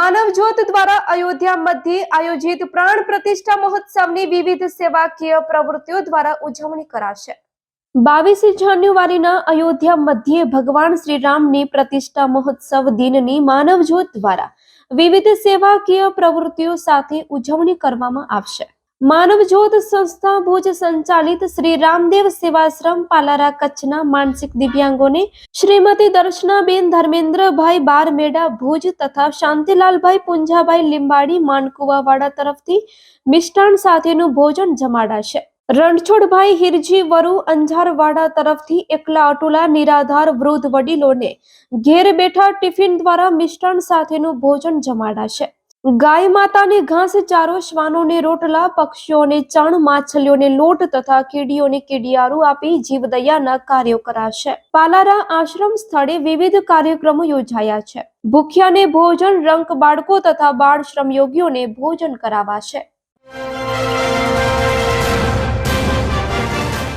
માનવ જ્યોત દ્વારા અયોધ્યા મધ્યે આયોજિત પ્રાણ પ્રતિષ્ઠા મહોત્સવની વિવિધ સેવાકીય પ્રવૃત્તિઓ દ્વારા ઉજવણી કરાશે. બાવીસ જાન્યુઆરીના અયોધ્યા મધ્યે ભગવાન શ્રીરામની પ્રતિષ્ઠા મહોત્સવ દિનની માનવ જ્યોત દ્વારા વિવિધ સેવાકીય પ્રવૃત્તિઓ સાથે ઉજવણી કરવામાં આવશે. માનવ જ્યોત સંસ્થા ભુજ સંચાલિત શ્રી રામદેવ સેવાશ્રમ પાલારા કચ્છના માનસિક દિવ્યાંગોને શ્રીમતી દર્શનાબેન ધર્મેન્દ્રભાઈ બારમેડા ભુજ તથા શાંતિલાલભાઈ પુંજાભાઈ લીંબાડી માનકુવાવાડા તરફથી મિષ્ટાન સાથેનું ભોજન જમાડાશે. રણછોડભાઈ હિરજી વરુ અંજારવાડા તરફથી એકલા અટુલા નિરાધાર વૃદ્ધ વડીલોને ઘેર બેઠા ટિફિન દ્વારા મિષ્ટાન સાથેનું ભોજન જમાડાશે. ગાય માતાને ઘાસ ચારો, શ્વાનોને રોટલા, પક્ષીઓને ચણ, માછલીઓને લોટ તથા કીડીઓને કીડિયારું આપી જીવદયાના કાર્યો કરાશે. પાલારા આશ્રમ સ્થળે વિવિધ કાર્યક્રમો યોજાયા છે. ભૂખ્યાને ભોજન, રંક બાળકો તથા બાળ શ્રમયોગીઓને ભોજન કરાવાશે.